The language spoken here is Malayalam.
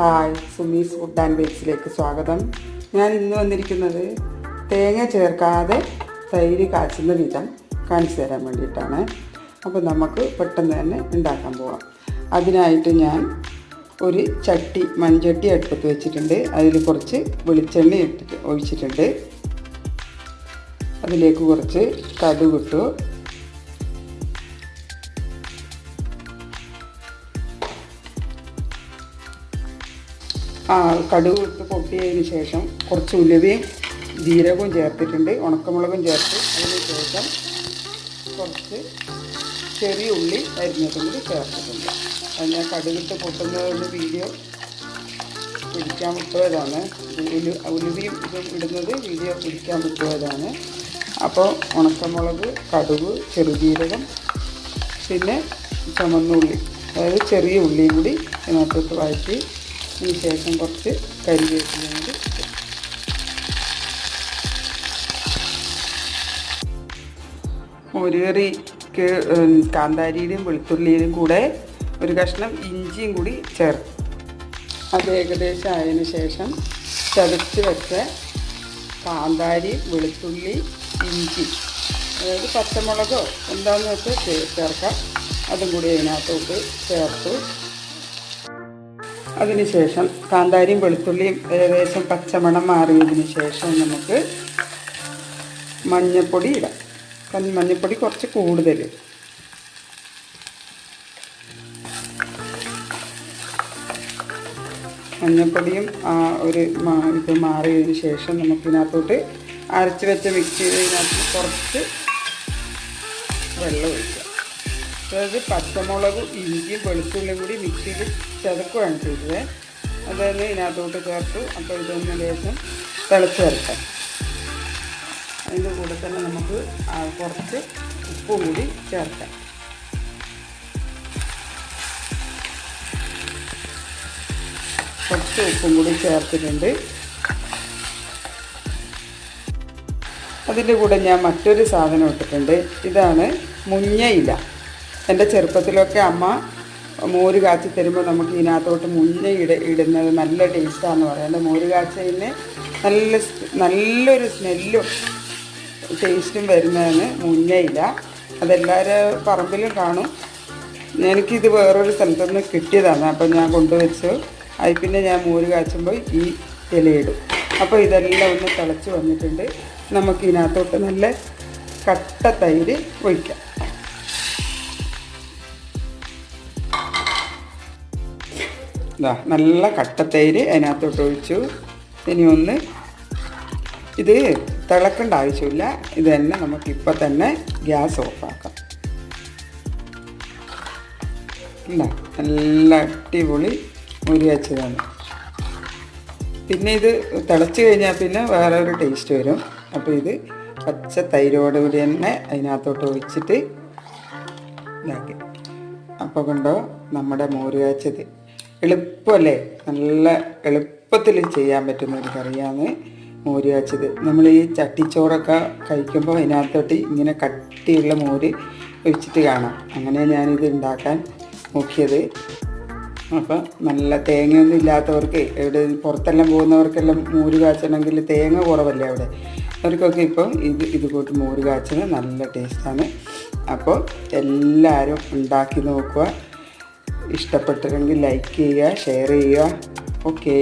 ഹായ് സുമീസ് ഫുഡ് ആൻഡ് വെജിലേക്ക് സ്വാഗതം. ഞാൻ ഇന്ന് വന്നിരിക്കുന്നത് തേങ്ങ ചേർക്കാതെ തൈര് കാച്ചുന്ന വിധം കാണിച്ചു തരാൻ വേണ്ടിയിട്ടാണ്. അപ്പോൾ നമുക്ക് പെട്ടെന്ന് തന്നെ ഉണ്ടാക്കാൻ പോവാം. അതിനായിട്ട് ഞാൻ ഒരു ചട്ടി മൺചട്ടി അടുപ്പത്ത് വെച്ചിട്ടുണ്ട്. അതിൽ കുറച്ച് വെളിച്ചെണ്ണ ഇട്ടിട്ട് ഒഴിച്ചിട്ടുണ്ട്. അതിലേക്ക് കുറച്ച് കടുകിട്ടു. കടുക് ഇട്ട് പൊട്ടിയതിന് ശേഷം കുറച്ച് ഉലുവയും ജീരകവും ചേർത്തിട്ടുണ്ട് ഉണക്കമുളകും ചേർത്ത് അതിന് ശേഷം കുറച്ച് ചെറിയ ഉള്ളി അരിഞ്ഞിട്ടുണ്ട് ചേർത്തിട്ടുണ്ട്. അത് ഞാൻ കടുകിട്ട് പൊട്ടുന്നതിന്റെ വീഡിയോ പിടിക്കാൻ വിട്ടുപോയതാണ് ഉലു ഉലുവയും ഇതും ഇടുന്നത് വീഡിയോ പിടിക്കാൻ വിട്ടുപോയതാണ് അപ്പോൾ ഉണക്കമുളക് കടുക് ചെറുജീരകം പിന്നെ ചുമന്നുള്ളി അതായത് ചെറിയ ഉള്ളിയും കൂടി ഇതിനകത്തോട്ട് വഴറ്റി അതിന് ശേഷം കുറച്ച് കരിവേപ്പിലും കൂടി ഒരു ഉം, കാന്താരിയുടെയും വെളുത്തുള്ളിയുടെയും കൂടെ ഒരു കഷ്ണം ഇഞ്ചിയും കൂടി ചേർക്കും അത് ഏകദേശം ആയതിനു ശേഷം ചതച്ച് വെച്ച കാന്താരി വെളുത്തുള്ളി ഇഞ്ചി അതായത് പച്ചമുളകോ എന്താണെന്ന് വെച്ചാൽ ചേർക്കാം. അതും കൂടി അതിനകത്തോട്ട് ചേർത്തു. അതിനുശേഷം കാന്താരിയും വെളുത്തുള്ളിയും ഏകദേശം പച്ചമണം മാറിയതിന് ശേഷം നമുക്ക് മഞ്ഞൾപ്പൊടി ഇടാം. കഞ്ഞി മഞ്ഞൾപ്പൊടി കുറച്ച് കൂടുതൽ മഞ്ഞൾപ്പൊടിയും ആ ഒരു ഇത് മാറിയതിന് ശേഷം നമുക്കിതിനകത്തോട്ട് അരച്ച് വെച്ച ചെയ്തതിനകത്ത് കുറച്ച് വെള്ളം ഒഴിക്കാം. അതായത് പച്ചമുളകും ഇഞ്ചിയും വെളുത്തുള്ളിയും കൂടി മിക്സിയിൽ ചതക്കുകയാണ് ചെയ്തത്. അതായത് ഇതിനകത്തോട്ട് ചേർത്തു. അപ്പോൾ ഇതൊന്ന് ലേശം തിളച്ച് വരട്ടെ. അതിന്റെ കൂടെ തന്നെ നമുക്ക് കുറച്ച് ഉപ്പും കൂടി ചേർക്കാം. കുറച്ച് ഉപ്പും കൂടി ചേർത്തിട്ടുണ്ട്. അതിന്റെ കൂടെ ഞാൻ മറ്റൊരു സാധനം ഇട്ടിട്ടുണ്ട്. ഇതാണ് മുഞ്ഞയില. എന്റെ ചെറുപ്പത്തിലൊക്കെ അമ്മ മോര് കാച്ചി തരുമ്പോൾ നമുക്ക് ഇതിനകത്തോട്ട് മുന്നേ ഇട ഇടുന്നത് നല്ല ടേസ്റ്റാന്ന് പറയുന്നത് മോര് കാച്ചതിന് നല്ല നല്ലൊരു സ്മെല്ലും ടേസ്റ്റും വരുന്നതാണ് ഇല്ല അതെല്ലാവരും പറമ്പിലും കാണും. എനിക്കിത് വേറൊരു സ്ഥലത്തു നിന്ന് കിട്ടിയതാണ്. അപ്പം ഞാൻ കൊണ്ടുവച്ചു. അതിൽ പിന്നെ ഞാൻ മോര് കാച്ചുമ്പോൾ ഈ ഇലയിടും. അപ്പോൾ ഇതെല്ലാം ഒന്ന് തിളച്ച് വന്നിട്ടുണ്ട്. നമുക്ക് ഇതിനകത്തോട്ട് നല്ല കട്ട തൈര് ഒഴിക്കാം. ഇതാ നല്ല കട്ടത്തൈര് അതിനകത്തോട്ട് ഒഴിച്ചു. ഇനി ഒന്ന് ഇത് തിളക്കേണ്ട ആവശ്യമില്ല. ഇത് തന്നെ നമുക്കിപ്പോൾ തന്നെ ഗ്യാസ് ഓഫാക്കാം. ഇല്ല നല്ല അടിപൊളി മുരി വെച്ചതാണ്. പിന്നെ ഇത് തിളച്ച് കഴിഞ്ഞാൽ പിന്നെ വേറെ ഒരു ടേസ്റ്റ് വരും. അപ്പോൾ ഇത് പച്ച തൈരോടുകൂടി തന്നെ അതിനകത്തോട്ട് ഒഴിച്ചിട്ട് ഇതാക്കി. അപ്പോൾ കണ്ടോ നമ്മുടെ മോര് കാച്ചത്. എളുപ്പമല്ലേ? നല്ല എളുപ്പത്തിൽ ചെയ്യാൻ പറ്റുന്ന ഒരു കറിയാണ് മോര് കാച്ചത് നമ്മൾ ഈ ചട്ടിച്ചോറൊക്കെ കഴിക്കുമ്പോൾ അതിനകത്തോട്ട് ഇങ്ങനെ കട്ടിയുള്ള മോര് ഒഴിച്ചിട്ട് കാണാം. അങ്ങനെ ഞാനിത് ഉണ്ടാക്കാൻ നോക്കിയത്. അപ്പം നല്ല തേങ്ങയൊന്നും ഇല്ലാത്തവർക്ക് എവിടെ പുറത്തെല്ലാം പോകുന്നവർക്കെല്ലാം മോര് കാച്ചണമെങ്കിൽ തേങ്ങ കുറവല്ലേ അവിടെ? അവർക്കൊക്കെ ഇപ്പം ഇത് ഇത് കൂട്ട് മോര് കാച്ചുന്നത് നല്ല ടേസ്റ്റാണ് അപ്പോൾ എല്ലാവരും ഉണ്ടാക്കി നോക്കുക. ഇഷ്ടപ്പെട്ടില്ലെങ്കിൽ ലൈക്ക് ചെയ്യുക ഷെയർ ചെയ്യുക. ഓക്കേ